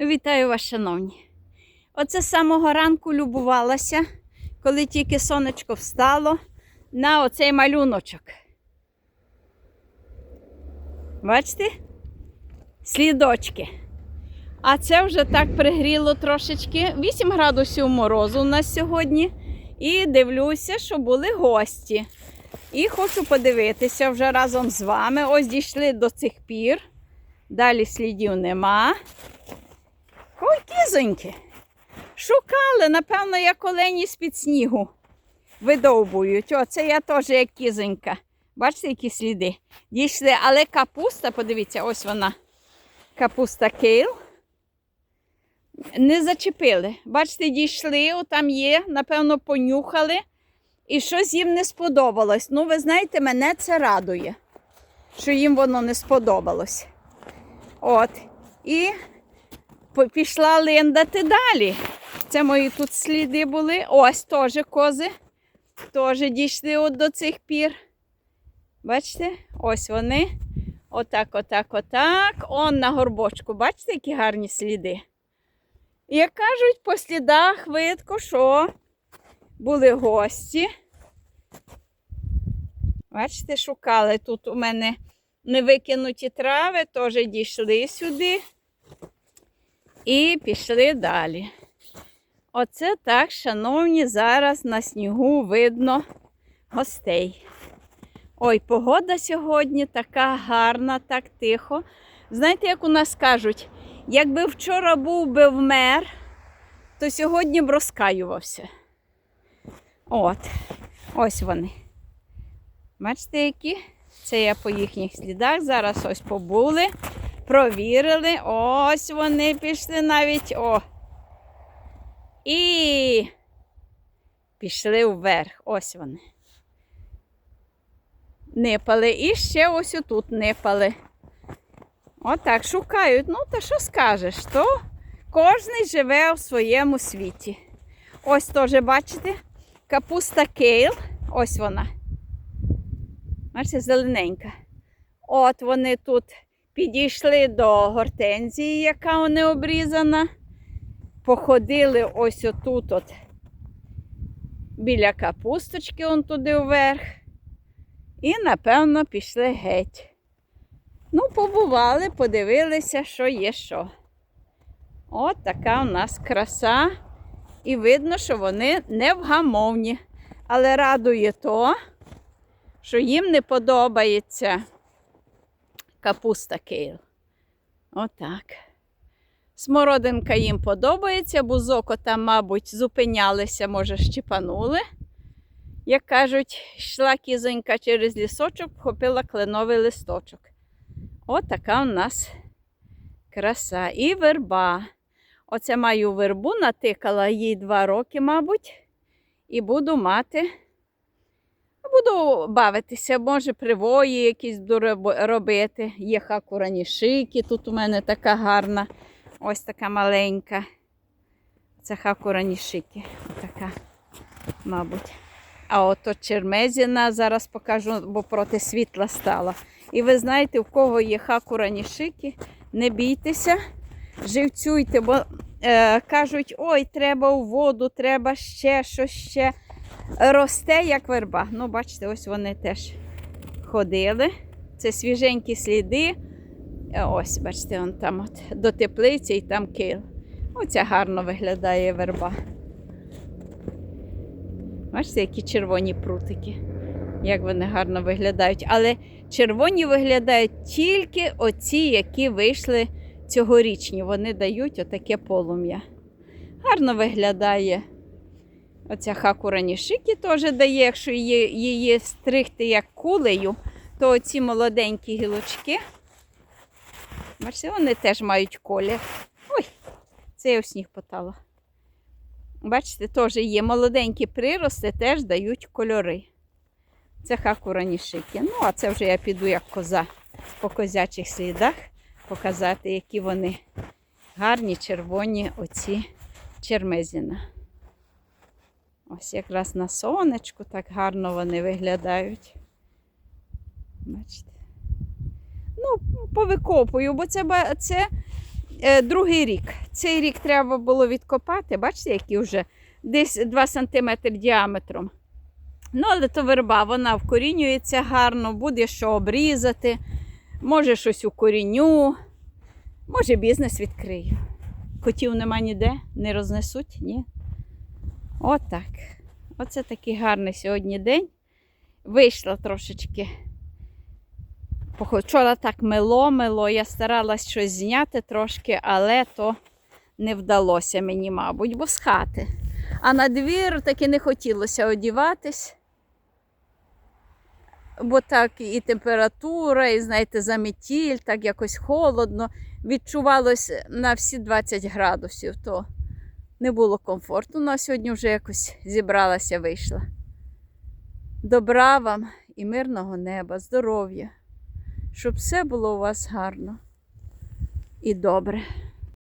Вітаю вас, шановні. Оце з самого ранку любувалася, коли тільки сонечко встало на оцей малюночок. Бачите? Слідочки. А це вже так пригріло трошечки. 8 градусів морозу у нас сьогодні. І дивлюся, що були гості. І хочу подивитися вже разом з вами. Ось дійшли до цих пір. Далі слідів нема. Ой, кізоньки. Шукали, напевно, як олені з-під снігу. Видовбують. О, це я теж як кізонька. Бачите, які сліди? Дійшли, але капуста, подивіться, ось вона. Капуста кейл. Не зачепили. Бачите, дійшли, там є, напевно, понюхали. І щось їм не сподобалось. Ну, ви знаєте, мене це радує, що їм воно не сподобалось. От. І пішла линдати далі. Це мої тут сліди були. Ось теж кози. Теж дійшли от до цих пір. Бачите? Ось вони. Отак, отак, отак. Он на горбочку. Бачите, які гарні сліди? Як кажуть, по слідах видко, що були гості. Бачите, шукали. Тут у мене невикинуті трави, теж дійшли сюди і пішли далі. Оце так, шановні, зараз на снігу видно гостей. Ой, погода сьогодні така гарна, так тихо. Знаєте, як у нас кажуть, якби вчора був би вмер, то сьогодні б розкаювався. От, ось вони. Бачите, які? Це я по їхніх слідах. Зараз ось побули, провірили. Ось вони пішли навіть. О. І пішли вверх. Ось вони. Нипали. І ще ось отут нипали. Отак шукають. Ну, та що скажеш? То кожен живе в своєму світі. Ось теж, бачите, капуста кейл. Ось вона. Бачите, зелененька. От вони тут підійшли до гортензії, яка не обрізана. Походили ось отут, от, біля капусточки, он туди вверх. І, напевно, пішли геть. Ну, побували, подивилися, що є що. От така у нас краса. І видно, що вони невгамовні. Але радує то, що їм не подобається капуста кейл. Отак. Смородинка їм подобається, бузоко там, мабуть, зупинялися, може, щепанули. Як кажуть, йшла кізонька через лісочок, вхопила кленовий листочок. От така у нас краса. І верба. Оце маю вербу, натикала їй два роки, мабуть, і буду мати. Буду бавитися, може, привої якісь буду роб- робити. Є хакуранішики, тут у мене така гарна, ось така маленька. Це хакуранішики. Така, мабуть. А ото чермезіна зараз покажу, бо проти світла стала. І ви знаєте, у кого є хакуранішики, не бійтеся, живцюйте, бо е, кажуть, ой, треба у воду, треба ще щось ще. Росте, як верба. Ну, бачите, ось вони теж ходили. Це свіженькі сліди. Е, Ось, бачите, он там от, до теплиці і там кил. Оця гарно виглядає верба. Бачите, які червоні прутики. Як вони гарно виглядають. Але червоні виглядають тільки оці, які вийшли цьогорічні. Вони дають отаке полум'я. Гарно виглядає. Оця хакуранішики теж дає, якщо її, її стригти як кулею, то оці молоденькі гілочки. Бачите, вони теж мають колір. Ой, це я у сніг потала. Бачите, теж є молоденькі прирости, теж дають кольори. Це хакуранішики. Ну, а це вже я піду як коза по козячих слідах показати, які вони гарні, червоні оці чермезіна. Ось якраз на сонечку так гарно вони виглядають. Бачите? Ну, повикопую, бо це, це е, другий рік. Цей рік треба було відкопати. Бачите, які вже десь 2 см діаметром. Ну, але то верба, вона вкорінюється гарно, буде що обрізати, може щось укоріню, може бізнес відкрию. Котів нема ніде, не рознесуть, ні. Отак. Оце такий гарний сьогодні день. Вийшла трошечки. Вчора так мело, мело. Я старалась щось зняти трошки, але то не вдалося мені, мабуть, бо з хати. А на двір таки не хотілося одіватись. Бо так і температура, і знаєте, заметіль, так якось холодно. Відчувалось на всі 20 градусів, то не було комфорту. Ну, а сьогодні вже якось зібралася, вийшла. Добра вам і мирного неба, здоров'я, щоб все було у вас гарно і добре.